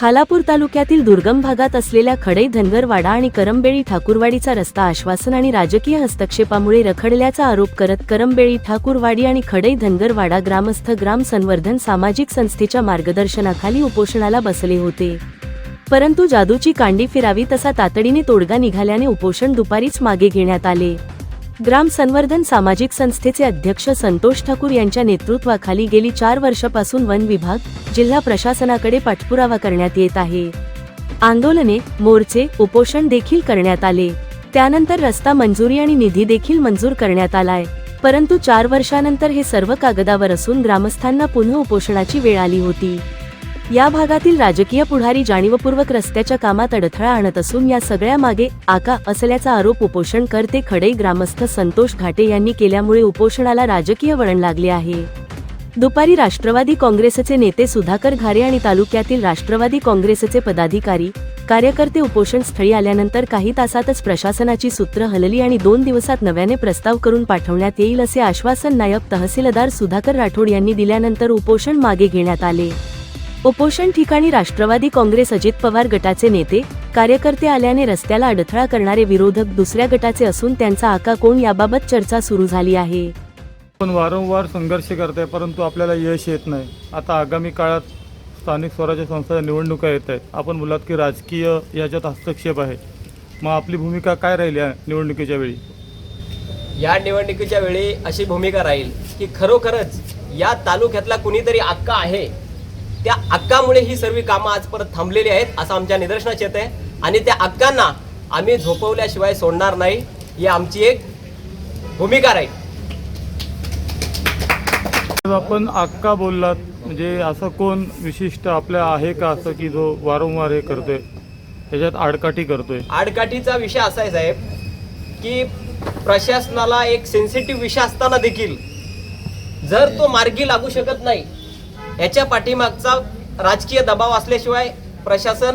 खालापूर तालुक्यातील दुर्गम भागात असलेल्या खडई धनगरवाडा आणि करंबेळी ठाकूरवाडीचा रस्ता आश्वासन आणि राजकीय हस्तक्षेपामुळे रखडल्याचा आरोप करत करंबेळी ठाकूरवाडी आणि खडई धनगरवाडा ग्रामस्थ ग्राम संवर्धन सामाजिक संस्थेच्या मार्गदर्शनाखाली उपोषणाला बसले होते. परंतु जादूची कांडी फिरावी तसा तातडीने तोडगा निघाल्याने उपोषण दुपारीच मागे घेण्यात आले. ग्राम संवर्धन सामाजिक संस्थेचे अध्यक्ष संतोष ठाकूर यांच्या नेतृत्वाखाली गेली चार वर्षापासून वन विभाग जिल्हा प्रशासनाकडे पाठपुरावा करण्यात येत आहे. आंदोलने मोर्चे उपोषण देखील करण्यात आले. त्यानंतर रस्ता मंजुरी आणि निधी देखील मंजूर करण्यात आलाय. परंतु चार वर्षानंतर हे सर्व कागदावर असून ग्रामस्थांना पुन्हा उपोषणाची वेळ आली होती. या भागातील राजकीय पुढारी जाणीवपूर्वक रस्त्याच्या कामात अडथळा आणत असून या सगळ्या मागे आका असल्याचा आरोप उपोषण करते खडे ग्रामस्थ संतोष घाटे यांनी केल्यामुळे उपोषणाला राजकीय वळण लागले आहे. दुपारी राष्ट्रवादी काँग्रेसचे नेते सुधाकर घारे आणि तालुक्यातील राष्ट्रवादी काँग्रेसचे पदाधिकारी कार्यकर्ते उपोषण स्थळी आल्यानंतर काही तासातच प्रशासनाची सूत्र हलली आणि दोन दिवसात नव्याने प्रस्ताव करून पाठवण्यात येईल असे आश्वासन नायब तहसीलदार सुधाकर राठोड यांनी दिल्यानंतर उपोषण मागे घेण्यात आले. उपोषण ठिकाणी राष्ट्रवादी काँग्रेस अजित पवार गटाचे नेते कार्यकर्ते आल्याने रस्त्याला अडथळा करणारे विरोधक दुसऱ्या गटाचे असून त्यांचा आका कोण याबाबत चर्चा सुरू झाली आहे. आपण वारंवार संघर्ष करत आहे परंतु आपल्याला यश येत नाही. आता आगामी काळात स्थानिक स्वराज्य संस्था निवडणुका येत आहेत. आपण बोलात की राजकीय याच्यात हस्तक्षेप आहे. मग आपली भूमिका काय राहील या निवडणुकीच्या वेळी? या निवडणुकीच्या वेळी अशी भूमिका राहील की खरोखरच या तालुक्यातला कुणीतरी अक्का आहे. त्या अक्कामुळे ही सर्व कामं आज परत थांबलेली आहेत असं आमच्या निदर्शनास येत आहे आणि त्या अक्कांना आम्ही झोपवल्याशिवाय सोडणार नाही ही आमची एक भूमिका राहील. आपण अक्का बोललात म्हणजे असं कोण विशिष्ट आपल्या आहे का असं की जो वारंवार हे करतोय ह्याच्यात आडकाठी करतोय? आडकाठीचा विषय असा आहे साहेब की प्रशासनाला एक सेन्सिटिव्ह विषय असताना देखील जर तो मार्गी लागू शकत नाही याच्या पाठीमागचा राजकीय दबाव असल्याशिवाय प्रशासन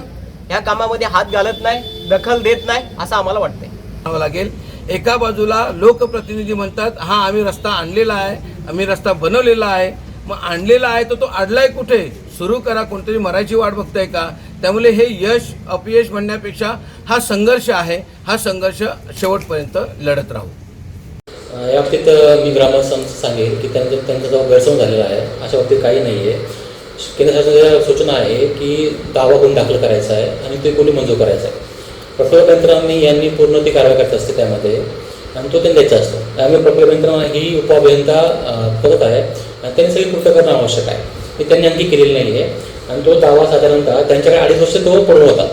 या कामामध्ये हात घालत नाही दखल देत नाही असं आम्हाला वाटतंय. लागेल. एका बाजूला लोकप्रतिनिधी म्हणतात हा आम्ही रस्ता आणलेला आहे आम्ही रस्ता बनवलेला आहे. मग आणलेला आहे तर तो अडलाय कुठे? सुरू करा कोणतरी मराठी वाट बघताय का? त्यामुळे हे यश अपयश म्हणण्यापेक्षा हा संघर्ष आहे. हा संघर्ष शेवटपर्यंत लढत राहू. या बाबतीत मी ग्रामस्थांचं सांगेन की त्यांचा त्यांचा जो गैरसमज झालेला आहे. अशा बाबतीत काही नाही आहे केंद्र शासनाच्या सूचना आहे की दावा कोणी दाखल करायचा आहे आणि ते कोणी मंजूर करायचं आहे. प्रफुल्ल यंत्रणांनी यांनी पूर्ण ती कारवाई करत असते त्यामध्ये. आणि तो त्यांनी द्यायचा असतो. त्यामुळे प्रफुल्ल यंत्रणा ही उपअभियंता करत आहे. आणि त्यांनी सगळी कृत्य करणं आवश्यक आहे. हे त्यांनी आणखी केलेली नाही आहे आणि तो दावा साधारणतः त्यांच्याकडे अडीच वर्ष तो पूर्ण होता.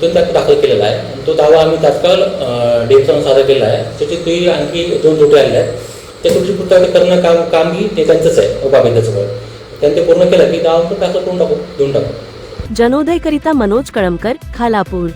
तो त्यात दाखल केलेला आहे. आणि तो दावा आम्ही तात्काळ डेटचा सादर केलेला आहे. त्याची ते आणखी दोन त्रुटी आलेल्या आहेत. त्या त्रुटी पूर्तता करणं काम कामही ते त्यांचंच आहे उपाभिंदाचं त्यांनी ते पूर्ण केलं की दावा तो दाखल करून टाकू देऊन टाकू. जनोदयकरिता मनोज कळमकर खालापूर.